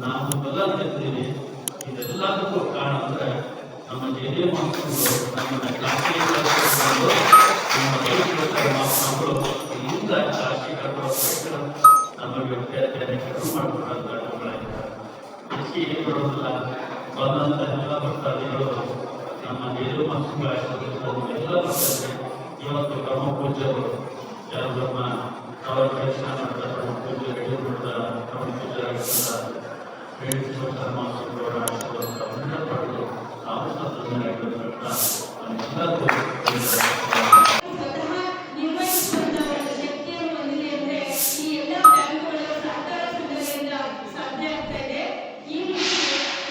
ನಾವು ಬದಲಾಗ್ತಿದ್ದೀವಿ ಇದೆಲ್ಲದಕ್ಕೂ ಕಾರಣ ನಮ್ಮ ಹಿರಿಯ ಮಕ್ಕಳು ನಮ್ಮನ್ನ ಕ್ಲಾಸಿಗೆ ನಮ್ಮ ಕಲಿಸಿದ ಮಕ್ಕಳು ಇಂದ ಕ್ಲಾಸಿಗೆ ಬಂದಂಥ ಎಲ್ಲ ಭಕ್ತಾದಿಗಳು ನಮ್ಮ ಹಿರಿಯ ಮಕ್ಕಳುಗಳಾಗಿರ್ಬೋದು ಎಲ್ಲ ಭಕ್ತರಿಗೆ ಇವತ್ತು ಬ್ರಹ್ಮ ಯಾವ ನಮ್ಮ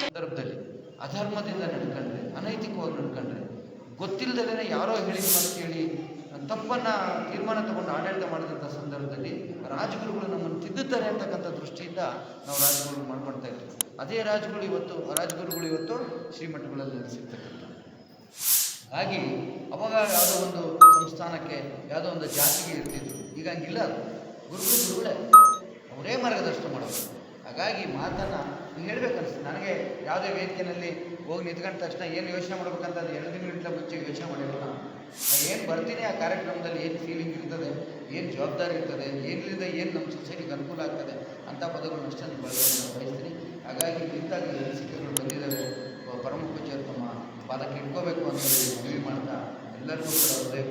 ಸಂದರ್ಭದಲ್ಲಿ ಅಧರ್ಮದಿಂದ ನಡ್ಕೊಂಡ್ರೆ ಅನೈತಿಕವಾಗಿ ನಡ್ಕೊಂಡ್ರೆ ಗೊತ್ತಿಲ್ಲದೇ ಯಾರೋ ಹೇಳಿದ ಅಂತ ಕೇಳಿ ತಪ್ಪನ್ನ ತೀರ್ಮಾನ ತಗೊಂಡು ಆಡಳಿತ ಮಾಡಿದಂಥ ಸಂದರ್ಭದಲ್ಲಿ ರಾಜಗುರುಗಳು ನಮ್ಮನ್ನು ತಿದ್ದುತ್ತಾರೆ ಅಂತಕ್ಕಂಥ ದೃಷ್ಟಿಯಿಂದ ನಾವು ರಾಜಗುರುಗಳು ಮಾಡ್ಕೊಳ್ತಾ ಇದ್ವಿ. ಅದೇ ರಾಜಗುರು ಇವತ್ತು, ರಾಜಗುರುಗಳು ಇವತ್ತು ಶ್ರೀಮಠಗಳಲ್ಲಿ ನೆಲೆಸಿರ್ತಕ್ಕಂಥ ಹಾಗೆ ಅವಾಗ ಯಾವುದೋ ಒಂದು ಸಂಸ್ಥಾನಕ್ಕೆ ಯಾವುದೋ ಒಂದು ಜಾತಿಗೆ ಇರ್ತಿದ್ರು. ಈಗ ಹಂಗಿಲ್ಲ. ಗುರುಗಳು ಗುರುಗಳೇ. ಅವರೇ ಮಾರ್ಗದರ್ಶನ ಮಾಡೋದು. ಹಾಗಾಗಿ ಮಾತನ್ನು ಹೇಳ್ಬೇಕು ಅನಿಸ್ತು ನನಗೆ ಯಾವುದೇ ವೇದಿಕೆಯಲ್ಲಿ ಹೋಗಿ ನಿಂತ್ಕೊಂಡ ತಕ್ಷಣ ಏನು ಯೋಚನೆ ಮಾಡ್ಬೇಕಂತ ಅದು ಎರಡು ದಿನಗಳಿಂದ ಮುಂಚೆ ಯೋಚನೆ ಮಾಡಿರಲ್ಲ. ಏನು ಬರ್ತೀನಿ ಆ ಕಾರ್ಯಕ್ರಮದಲ್ಲಿ ಏನು ಫೀಲಿಂಗ್ ಇರ್ತದೆ, ಏನು ಜವಾಬ್ದಾರಿ ಇರ್ತದೆ, ಏನಿಲ್ಲದೆ ಏನು ನಮ್ಮ ಸೊಸೈಟಿಗೆ ಅನುಕೂಲ ಆಗ್ತದೆ ಅಂಥ ಪದಗಳನ್ನ ಅಷ್ಟನ್ನು ಬಳಸೋದು ನಾನು ಬಯಸ್ತೀನಿ. ಹಾಗಾಗಿ ಇಂಥಾಗಿ ಅನಿಸಿಕೆಗಳು ಬಂದಿದ್ದಾವೆ, ಒಬ್ಬ ಪರಮ ಪೂಜ್ಯರು ತಮ್ಮ ಪಾದಕ್ಕೆ ಇಟ್ಕೋಬೇಕು ಅಂತ ಮನವಿ ಮಾಡ್ತಾ ಎಲ್ಲರಿಗೂ ಕೂಡ ಹೃದಯ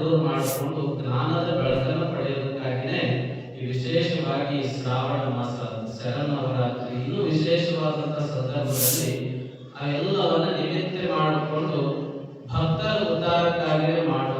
ದೂರ ಮಾಡಿಕೊಂಡು ಜ್ಞಾನದ ಬೆಳಕನ್ನು ಈ ವಿಶೇಷವಾಗಿ ಶ್ರಾವಣ ಮಾಸ ಶರನ್ನವರಾತ್ರಿ ಇನ್ನೂ ವಿಶೇಷವಾದಂಥ ಸಂದರ್ಭದಲ್ಲಿ ಆ ಎಲ್ಲವನ್ನ ನಿಮಿತ್ತೆ ಮಾಡಿಕೊಂಡು ಭಕ್ತರ ಉದ್ಧಾರಕ್ಕಾಗಿಯೇ ಮಾಡುವಂಥ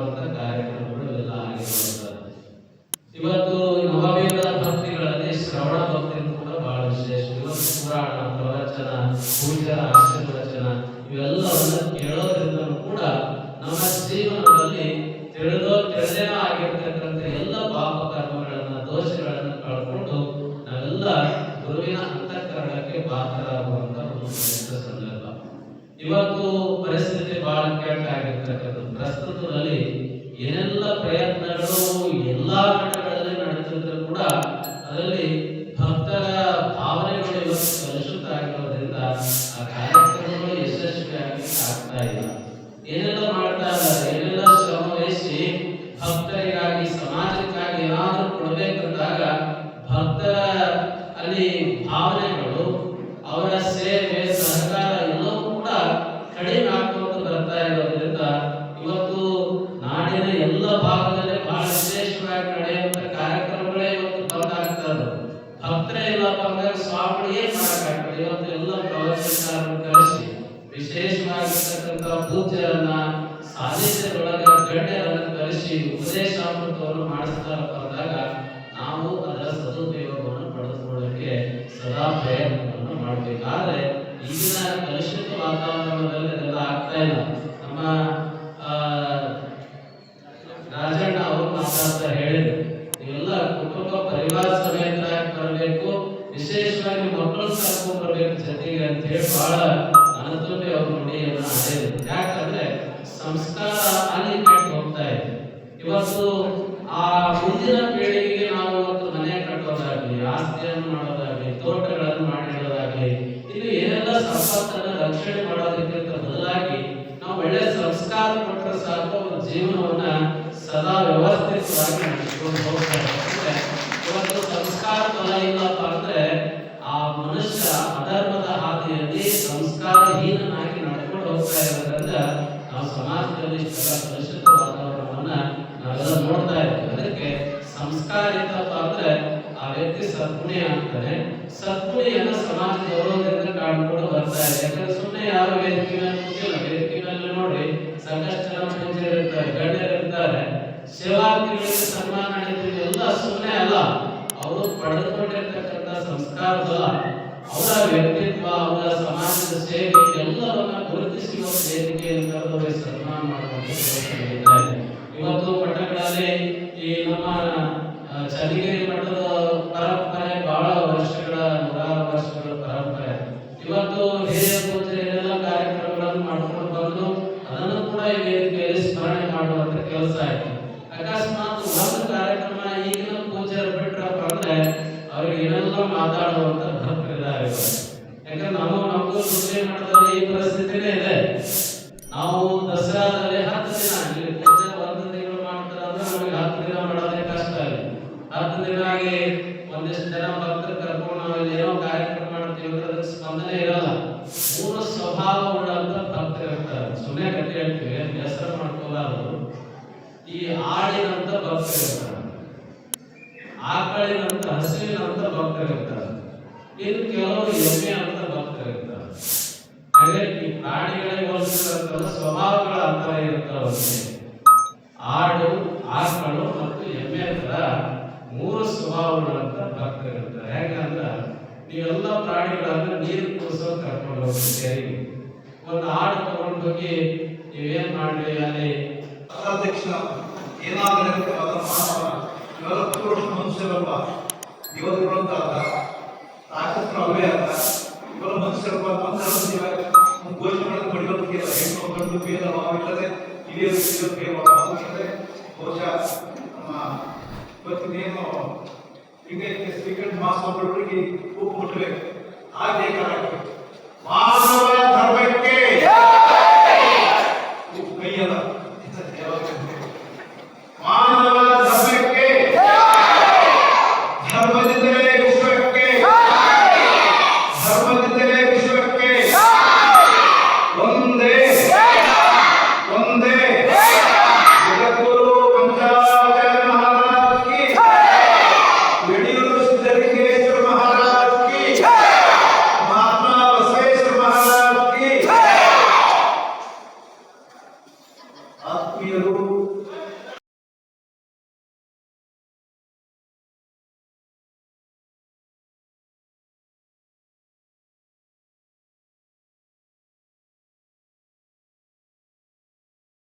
ಪ್ರಸ್ತುತದಲ್ಲಿ ಏನೆಲ್ಲ ಪ್ರಯತ್ನಗಳು, ಎಲ್ಲಾ ಮಟ್ಟಗಳಲ್ಲಿ ನಡೆಸಿದ್ರು ಕೂಡ ಅದರಲ್ಲಿ ಭಕ್ತರ ಭಾವನೆಗಳು ಕಲುಷಿತ ಆಗಿರೋದ್ರಿಂದ ಆ ಕಾರ್ಯಕ್ರಮಗಳು ಯಶಸ್ವಿಯಾಗಿ ಆಗ್ತಾ ಇಲ್ಲ. ಏನೆಲ್ಲ ಮಾಡ್ತಾ ಇದ್ದಾರೆ? ಏನೆಲ್ಲ ಶ್ರಮ ವಹಿಸಿ ಭಕ್ತರಿಗಾಗಿ, ಸಮಾಜಕ್ಕಾಗಿ ಏನಾದರೂ ಕೊಡಬೇಕಂದಾಗ ಭಕ್ತರ ಅಲ್ಲಿ ಭಾವನೆಗಳು, ಅವರ ಸೇವೆ ಪೂಜ್ಯರನ್ನ ಸಾಧಿಸಿದೊಳಗೆ ಗಣ್ಯರನ್ನ ಕರೆಸಿ ಉಪದೇಶಾಮೃತವನ್ನು ಮಾಡಿಸ್ತಾ ಬಂದಾಗ ನಾವು ಅದರ ಸದುಪಯೋಗವನ್ನು ಪಡೆದುಕೊಳ್ಳಕ್ಕೆ ಸದಾ ಪ್ರಯತ್ನವನ್ನು ಮಾಡಬೇಕಾದ್ರೆ ಈಗಿನ ಕಲುಷಿತ ವಾತಾವರಣದಲ್ಲಿ ಅದೆಲ್ಲ ಆಗ್ತಾ ಇಲ್ಲ. ನಮ್ಮ ರಾಜಣ್ಣ ಅವರು ಮಾತಾಡ್ತಾ ಹೇಳಿದ್ರು, ಎಲ್ಲ ಕುಟುಂಬ ಪರಿವಾರ ಸಮೇತರಾಗಿ ಬರಬೇಕು, ವಿಶೇಷವಾಗಿ ಮಕ್ಕಳು ಸಾಕು ಬರಬೇಕು ಜೊತೆಗೆ. ಅಂತ ಹೇಳಿ ಬಹಳ ಅನತೋಟಿ ಅವರು ನೋಡಿ ನುಡಿಯನ್ನ ಹೇಳಿದ್ರು ಯಾಕಂದ್ರೆ ಸಂಸ್ಕಾರ ಅಲ್ಲಿ ಕಟ್ಟು ಹೋಗ್ತಾ ಇದೆ. ಇವತ್ತು ಆ ಮುಂದಿನ ಪೀಳಿಗೆಗೆ ನಾವು ಇವತ್ತು ಮನೆ ಕಟ್ಟೋದಾಗ್ಲಿ, ಆಸ್ತಿಯನ್ನು ಮಾಡೋದಾಗ್ಲಿ, ತೋಟಗಳನ್ನು ಮಾಡಿಡೋದಾಗ್ಲಿ, ಇಲ್ಲಿ ಏನೆಲ್ಲ ಸಂಪತ್ತನ್ನು ರಕ್ಷಣೆ ಮಾಡೋದಕ್ಕಿಂತ ಬದಲಾಗಿ ನಾವು ಒಳ್ಳೆ ಸಂಸ್ಕಾರ ಕೊಟ್ಟರೆ ಸಾಕು ಜೀವನವನ್ನ ಸದಾ ವ್ಯವಸ್ಥಿತವಾಗಿ ನಡೆಸಿಕೊಂಡು ಹೋಗ್ತಾ ಇರ್ತಾರೆ ಇವತ್ತು ಸಂಸ್ಕಾರ ಫಲ ವಾತಾವರಣವನ್ನ ನಾವೆಲ್ಲ ನೋಡ್ತಾ ಇರ್ತೀವಿ. ಅದಕ್ಕೆ ಸಂಸ್ಕಾರ ಅಂದ್ರೆ ಆ ವ್ಯಕ್ತಿ ಸದ್ಗುಣಿ ಆಗ್ತಾನೆ. ಸದ್ಗುಣಿಯನ್ನ ಸಮಾಜ ಗೌರವದಿಂದ ಕಾಡ್ಕೊಂಡು ಬರ್ತಾ ಇದೆ. ಯಾಕಂದ್ರೆ ಸುಮ್ಮನೆ ಯಾರು ವೇದಿಕೆ ಮೇಲೆ ಕೂತಿಲ್ಲ. ಮೇಲೆ ನೋಡಿ ಸಾಕಷ್ಟು ಜನ ಪೂಜ್ಯರು ಇರ್ತಾರೆ, ಗಣ್ಯರು ಇರ್ತಾರೆ. ಸೇವಾರ್ಥಿಗಳಿಗೆ ಸನ್ಮಾನ ಎಲ್ಲ ಸುಮ್ಮನೆ ಅಲ್ಲ. ಅವರು ಪಡೆದುಕೊಂಡಿರ್ತಕ್ಕಂಥ ಸಂಸ್ಕಾರ ಬಲ ಅವರ ವ್ಯಕ್ತಿತ್ವ, ಅವರ ಸಮಾಜದ ಸೇವೆ ಎಲ್ಲವನ್ನ ಗುರುತಿಸಿ ನಾವು ವೇದಿಕೆಯನ್ನು ಕರೆದವರಿಗೆ ಸನ್ಮಾನ ಮಾಡುವಂತಹ ಇವತ್ತು ಮಠಗಳಲ್ಲಿ ಈ ನಮ್ಮ ಚನ್ನಗಿರಿ ಮಠದ ಪರಂಪರೆ ಬಹಳ ವರ್ಷಗಳ, ನೂರಾರು ವರ್ಷಗಳ ಪರಂಪರೆ. ಇವತ್ತು ಹಿರಿಯ ಪೂಜೆಯನ್ನೆಲ್ಲ ಕಾರ್ಯಕ್ರಮಗಳನ್ನು ಮಾಡ್ಕೊಂಡು ಬಂದು ಅದನ್ನು ಕೂಡ ಈ ವೇದಿಕೆಯಲ್ಲಿ ಸ್ಮರಣೆ ಮಾಡುವಂತ ಕೆಲಸ ಆಯ್ತು. ಅಕಸ್ಮಾತ್ ಒಂದು ಕಾರ್ಯಕ್ರಮ ಈಗಿನ ಪೂಜೆ ಬಿಟ್ರಪ್ಪ ಅಂದ್ರೆ ಅವ್ರಿಗೆ ಏನೆಲ್ಲ ಮಾತಾಡುವಂತ ಯಾಕಂದ್ರೆ ನಾವು ನಮ್ದು ಸುಮ್ಮನೆ ಮಠದಲ್ಲಿ ಈ ಪರಿಸ್ಥಿತಿನೇ ಇದೆ. ನಾವು ದಸರಾದಲ್ಲಿ ಹತ್ತು ದಿನ, ಇಲ್ಲಿ ಪೂಜೆ ಒಂದು ತಿಂಗಳು ಅಂದ್ರೆ ನಮಗೆ ಹತ್ತು ದಿನ ಮಾಡೋದೇ ಕಷ್ಟ ಇದೆ ಹತ್ತು ದಿನ ಆಗಿ ಒಂದಿಷ್ಟು ಜನ ಭಕ್ತರು ಕರ್ಕೊಂಡು ನಾವು ಏನೋ ಕಾರ್ಯಕ್ರಮ ಮಾಡ್ತೀವಿ ಅಂದ್ರೆ ಅದಕ್ಕೆ ಸ್ಪಂದನೆ ಇರಲ್ಲ. ಸ್ವಭಾವ ಉಳ್ಳಂತ ಭಕ್ತರು ಇರ್ತಾರೆ. ಸುಮ್ಮನೆ ಕಟ್ಟಿ ಹೇಳ್ತೀವಿ ಹೆಸರು ಮಾಡ್ಕೋಬಾರದು ಈ ಆಳಿನಂತ ಭಕ್ತರು ಇರ್ತಾರೆ. ಆಕಳಿನಂತ ಹಸುವಿನಂತ ಭಕ್ತರು ಇರ್ತಾರೆ. ಇನ್ನು ಕೆಲವರು ಎಮ್ಮೆ ಅಂತ ಬರ್ತಾರೆ ಹಾಗೆ ಈ ಪ್ರಾಣಿಗಳಿಗೆ ಹೋಲಿಸಿದಂತ ಸ್ವಭಾವಗಳ ಅಂತರ ಇರ್ತಾವಂತೆ ಆಡು, ಆಕಳು ಮತ್ತು ಎಮ್ಮೆ ಅಂತ ಮೂರು ಸ್ವಭಾವಗಳು ಅಂತ ಬರ್ತಾ ಇರ್ತಾರೆ ಯಾಕಂದ್ರೆ ನೀವೆಲ್ಲ ಪ್ರಾಣಿಗಳನ್ನ ನೀರು ಕುಡಿಸೋ ಕರ್ಕೊಂಡು ಹೋಗ್ತೀರಿ ಒಂದು ಆಡು ತಗೊಂಡು ಹೋಗಿ ನೀವೇನ್ ಮಾಡ್ರಿ ಅಲ್ಲಿ? ಅಧ್ಯಕ್ಷ ಅದರ ಮಾನವ ವರ್ಷ ಮನುಷ್ಯರಲ್ಲ ದೇವರುಗಳು ಭಾವವಿಲ್ಲದೆ ಹಿರಿಯರು ಹಿರಿಯರು ಭೇದ ಭಾವವಿಲ್ಲದೆ ಬಹುಶಃ ನಮ್ಮ ಇವತ್ತಿನೇನು ಈಗ ಸ್ವೀಕರಣ ಮಾಸ ಒಬ್ಬರಿಗೆ ಉಪ್ಪು ಮುಟ್ಟಬೇಕು ಹಾಗೆ ಕಾರಣಕ್ಕೆ ಮಾನವ